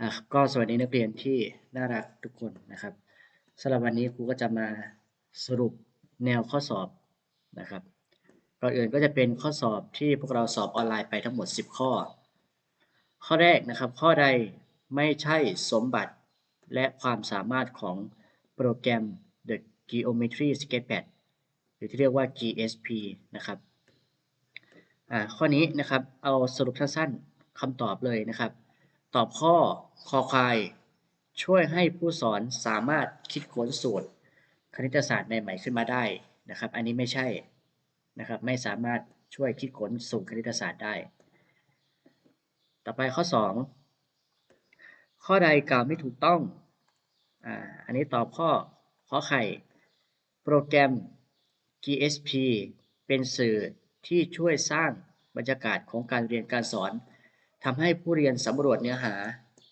อะก็สวัสดีนักเรียนที่น่ารักทุกคนนะครับสำหรับวันนี้ครูก็จะมาสรุปแนวข้อสอบนะครับก่อนอื่นก็จะเป็นข้อสอบที่พวกเราสอบออนไลน์ไปทั้งหมด 10 ข้อ ข้อแรกนะครับ ข้อใดไม่ใช่สมบัติและความสามารถของโปรแกรม The Geometry Sketchpad หรือที่เรียกว่า GSP นะครับอ่าข้อนี้นะครับเอาสรุปสั้นๆคำตอบเลยนะครับ ตอบข้อคอควาย ช่วยให้ผู้สอนสามารถคิดค้นสูตร คณิตศาสตร์ใหม่ๆขึ้นมาได้นะครับ อันนี้ไม่ใช่นะครับ ไม่สามารถช่วยคิดค้นสูตรคณิตศาสตร์ได้ ต่อไปข้อ 2 ข้อใดกล่าวไม่ถูกต้องอ่าอันนี้ตอบข้อขอไข่ โปรแกรม GSP เป็นสื่อที่ช่วยสร้างบรรยากาศของการเรียนการสอน ทำให้ผู้เรียนสำรวจเนื้อหา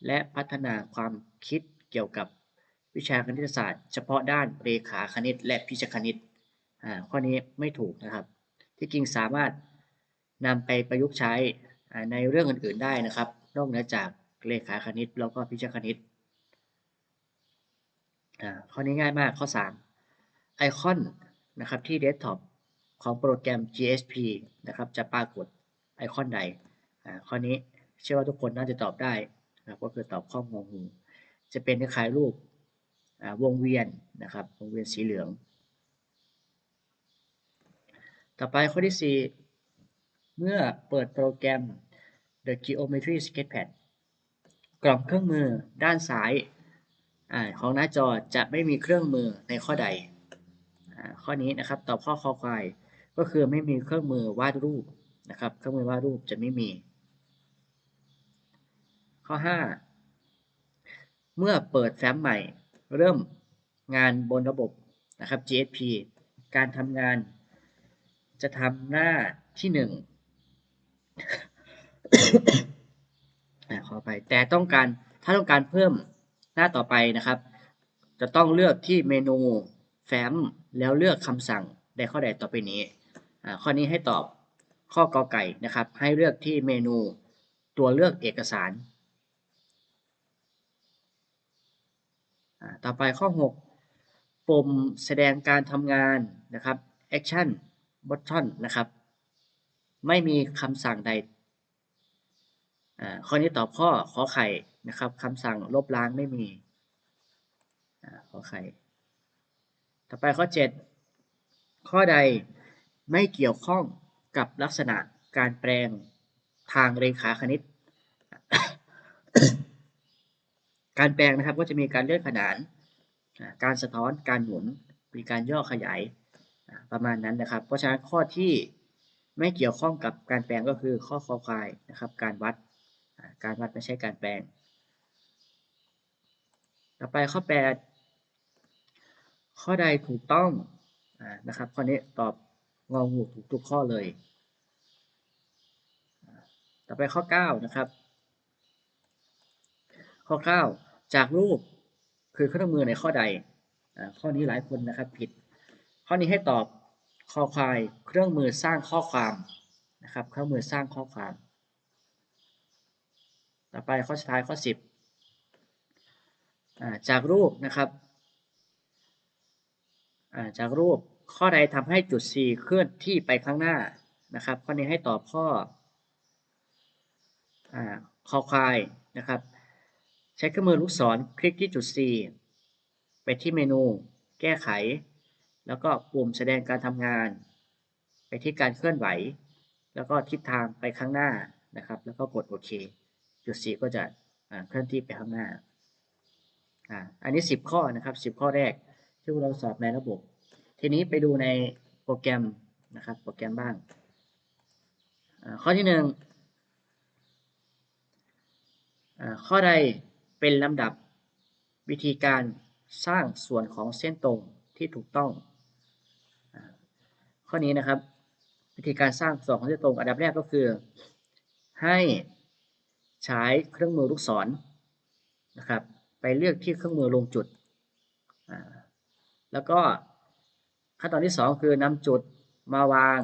และพัฒนาความคิดเกี่ยวกับวิชาคณิตศาสตร์ เฉพาะด้านเรขาคณิต และพิชคณิตอ่าข้อนี้ไม่ถูกนะครับ ที่จริงสามารถนำไปประยุกต์ใช้ในเรื่องอื่น ๆได้นะครับ นอกเหนือจากเรขาคณิตแล้วก็พิชคณิตอ่าข้อนี้ง่ายมากข้อ 3 ไอคอนนะครับที่เดสก์ท็อปของโปรแกรม GSP นะครับจะปรากฏไอคอนใดอ่าข้อนี้ เชื่อว่าทุกคนน่าจะตอบได้นะครับก็คือตอบข้องงงูจะเป็นคล้ายรูปวงเวียนนะครับวงเวียนสีเหลือง ต่อไปข้อที่ 4 เมื่อเปิดโปรแกรม The Geometry Sketchpad กล่องเครื่องมือด้านซ้ายอของหน้าจอจะไม่มีเครื่องมือในข้อใดอข้อนี้นะครับตอบข้อคอควายก็คือไม่มีเครื่องมือวาดรูปนะครับ เครื่องมือวาดรูปจะไม่มี ข้อ 5 เมื่อเปิดแฟ้มใหม่ เริ่มงานบนระบบนะครับ GSP การทำงานจะทำหน้าที่1อ่าขอไปแต่ต้องการถ้าต้องการเพิ่มหน้าต่อไปนะครับ จะต้องเลือกที่เมนูแฟ้มแล้วเลือกคำสั่งในข้อใดต่อไปนี้ข้อนี้ให้ตอบข้อกอไก่นะครับ ให้เลือกที่เมนูตัวเลือกเอกสารอ่า ต่อไปข้อ 6 ปุ่มแสดงการทำงานนะครับ action button นะครับ ไม่มีคำสั่งใดอ่าข้อนี้ตอบข้อขอไข่นะครับคำสั่งลบล้างไม่มีอขอไข่ต่อไปข้อ 7 ข้อใดไม่เกี่ยวข้องกับลักษณะการแปลงทางเรขาคณิต การแปลงนะครับก็จะมีการเลื่อนขนาน การสะท้อน การหมุน มีการย่อขยายประมาณนั้นนะครับ เพราะฉะนั้นข้อที่ไม่เกี่ยวข้องกับการแปลงก็คือข้อคอควายนะครับ การวัด การวัดไม่ใช่การแปลง ต่อไปข้อ 8 ข้อใดถูกต้องนะครับ ข้อนี้ตอบงองูถูกทุกข้อเลย ต่อไปข้อ 9 นะครับข้อ 9 จากรูปคือเครื่องมือในข้อใดอข้อนี้หลายคนนะครับผิด ข้อนี้ให้ตอบคอควายเครื่องมือสร้างข้อความนะครับ เครื่องมือสร้างข้อความ ต่อไปข้อสุดท้ายข้อ 10อจากรูปนะครับาจากรูปข้อใดทำให้จุด C เคลื่อนที่ไปข้างหน้านะครับ ข้อนี้ให้ตอบข้อคอควายนะครับ ใช้เครื่องมือลูกศรคลิกที่จุด C ไปที่เมนู แก้ไข แล้วก็ปุ่มแสดงการทำงาน ไปที่การเคลื่อนไหว แล้วก็ทิศทางไปข้างหน้านะครับ แล้วก็กดโอเค จุด C ก็จะเคลื่อนที่ไปข้างหน้าอันนี้ 10 ข้อนะครับ 10 ข้อแรกที่เราสอบในระบบ ทีนี้ไปดูในโปรแกรมนะครับโปรแกรมบ้าง ข้อที่1อ่าข้อใด เป็นลำดับ วิธีการสร้างส่วนของเส้นตรงที่ถูกต้อง ข้อนี้นะครับ วิธีการสร้างส่วนของเส้นตรงอันดับแรกก็คือ ให้ใช้เครื่องมือลูกศรนะครับ ไปเลือกที่เครื่องมือลงจุด แล้วก็ขั้นตอนที่ 2 คือนำจุดมาวาง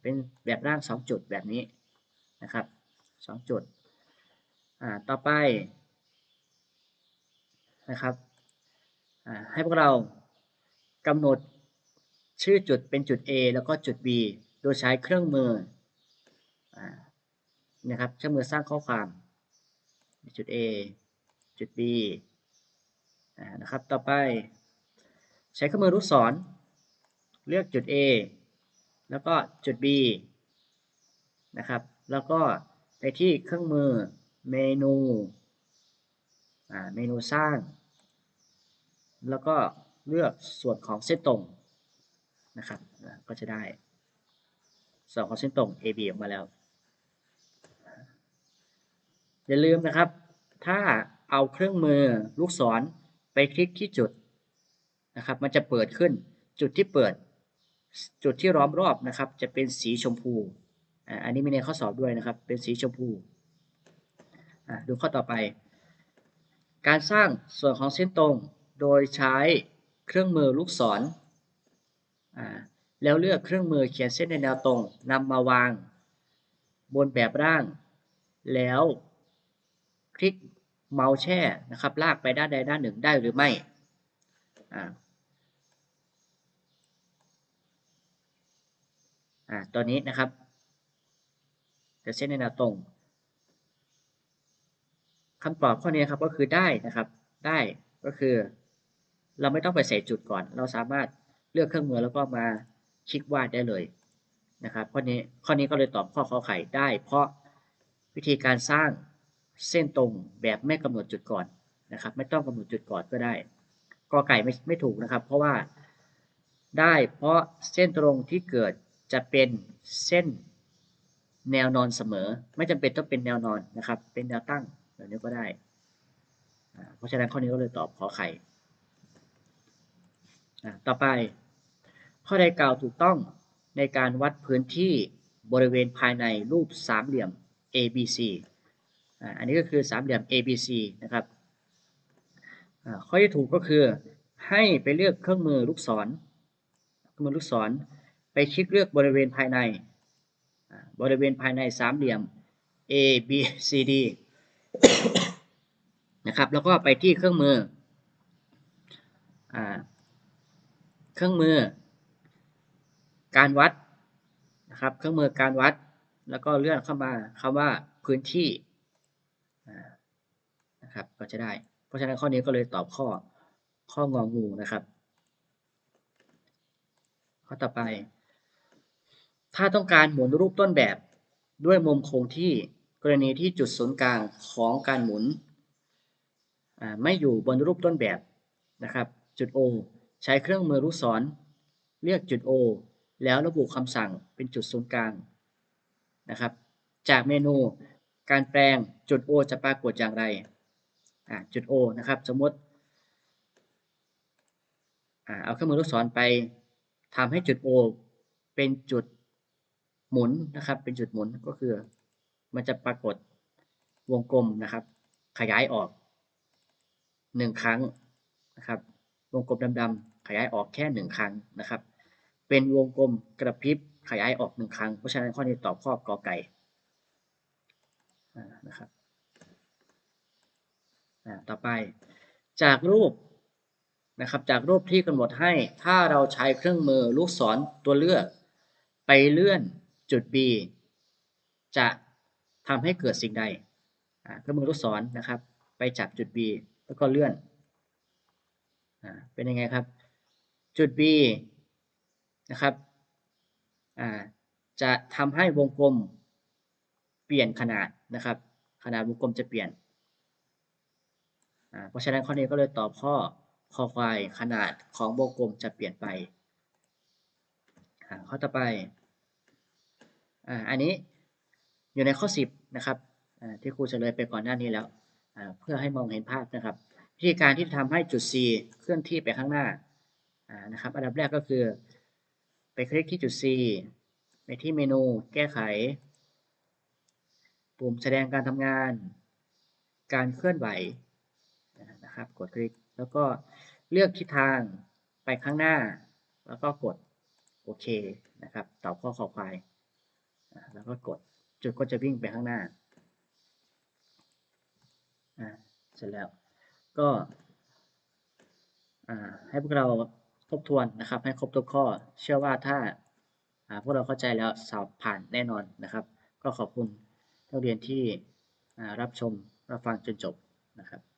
เป็นแบบร่าง 2 จุดแบบนี้นะครับ 2 จุด อ่าต่อไปนะครับอ่าให้พวกเรากำหนดชื่อจุดเป็นจุด A แล้วก็จุด B โดยใช้เครื่องมืออนะครับเครื่องมือสร้างข้อความ จุด A จุด B นะครับต่อไป ใช้เครื่องมือลูกศรเลือกจุด A แล้วก็จุด B นะครับ แล้วก็ไปที่เครื่องมือ เมนูอ่าเมนูสร้าง แล้วก็เลือกส่วนของเส้นตรงนะครับก็จะได้ส่วนของเส้นตรง AB ออกมาแล้ว อย่าลืมนะครับ ถ้าเอาเครื่องมือลูกศรไปคลิกที่จุดนะครับ มันจะเปิดขึ้นจุดที่เปิด จุดที่ล้อมรอบนะครับ จะเป็นสีชมพูอ่าอันนี้มีในข้อสอบด้วยนะครับ เป็นสีชมพู ดูข้อต่อไป การสร้างส่วนของเส้นตรงโดยใช้เครื่องมือลูกศร แล้วเลือกเครื่องมือเขียนเส้นในแนวตรงนำมาวางบนแบบร่าง แล้วคลิกเมาส์แช่นะครับ ลากไปด้านใดด้านหนึ่งได้หรือไม่อ่าตอนนี้นะครับจะเส้นในแนวตรง คำตอบข้อนี้ครับก็คือได้นะครับ ได้ก็คือ เราไม่ต้องไปใส่จุดก่อน เราสามารถเลือกเครื่องมือแล้วก็มาคลิกวาดได้เลยนะครับข้อนี้ข้อนี้ก็เลยตอบข้อขอไข่ได้ เพราะวิธีการสร้างเส้นตรงแบบไม่กำหนดจุดก่อนนะครับ ไม่ต้องกำหนดจุดก่อนก็ได้กอไก่ไม่ไม่ถูกนะครับ เพราะว่าได้เพราะเส้นตรงที่เกิดจะเป็นเส้นแนวนอนเสมอ ไม่จำเป็นต้องเป็นแนวนอนนะครับ เป็นแนวตั้ง แบบนี้ก็ได้ เพราะฉะนั้นข้อนี้ก็เลยตอบขอไข่ต่อไป ข้อใดกล่าวถูกต้องในการวัดพื้นที่บริเวณภายในรูปสามเหลี่ยม ABC อันนี้ก็คือสามเหลี่ยม ABC นะครับข้อที่ถูกก็คือให้ไปเลือกเครื่องมือลูกศรเครื่องมือลูกศร ไปคลิกเลือกบริเวณภายใน บริเวณภายในสามเหลี่ยม A B C D นะครับ แล้วก็ไปที่เครื่องมืออเครื่องมือ การวัดนะครับ เครื่องมือการวัด แล้วก็เลื่อนเข้ามาคำว่าพื้นที่นะครับ ก็จะได้ เพราะฉะนั้นข้อนี้ก็เลยตอบข้อข้ององูนะครับ ข้อต่อไป ถ้าต้องการหมุนรูปต้นแบบด้วยมุมคงที่ กรณีที่จุดศูนย์กลางของการหมุนไม่อยู่บนรูปต้นแบบนะครับจุด O ใช้เครื่องมือลูกศรเลือกจุด O แล้วระบุคำสั่งเป็นจุดศูนย์กลางนะครับ จากเมนูการแปลงจุด O จะปรากฏอย่างไรจุด O นะครับ สมมติเอาเครื่องมือลูกศรไปทำให้จุด O เป็นจุดหมุนนะครับ เป็นจุดหมุนก็คือ มันจะปรากฏวงกลมนะครับ ขยายออกหนึ่งครั้งนะครับ วงกลมดำๆขยายออกแค่หนึ่งครั้งนะครับ เป็นวงกลมกระพริบขยายออกหนึ่งครั้ง เพราะฉะนั้นข้อนี้ตอบข้อกอไก่นะครับต่อไปจากรูปนะครับ จากรูปที่กำหนดให้ถ้าเราใช้เครื่องมือลูกศรตัวเลือก ไปเลื่อนจุด B จะ ทำให้เกิดสิ่งใดอ่าเครื่องมือลูกศรนะครับ ไปจับจุด B แล้วก็เลื่อนอเป็นยังไงครับ จุด B นะครับจะทำให้วงกลมเปลี่ยนขนาดนะครับ ขนาดวงกลมจะเปลี่ยนเพราะฉะนั้นข้อนี้ก็เลยตอบข้อคอควายขนาดของวงกลมจะเปลี่ยนไปข้อต่อไปออันนี้ อยู่ในข้อ 10 นะครับที่ครูเฉลยไปก่อนหน้านี้แล้ว เพื่อให้มองเห็นภาพนะครับ วิธีการที่จะทำให้จุด C เคลื่อนที่ไปข้างหน้านะครับ อันดับแรกก็คือ ไปคลิกที่จุด C ไปที่เมนูแก้ไข ปุ่มแสดงการทำงาน การเคลื่อนไหวนะครับ กดคลิก แล้วก็เลือกทิศทางไปข้างหน้า แล้วก็กดโอเคนะครับตอบข้อขอควายแล้วก็กด จุดก็จะวิ่งไปข้างหน้าอ่าเสร็จแล้วก็อ่าให้พวกเราทบทวนนะครับ ให้ครบทุกข้อ เชื่อว่าถ้าอ่าพวกเราเข้าใจแล้วสอบผ่านแน่นอนนะครับ ก็ขอบคุณนักเรียนที่อ่ารับชมรับฟังจนจบนะครับ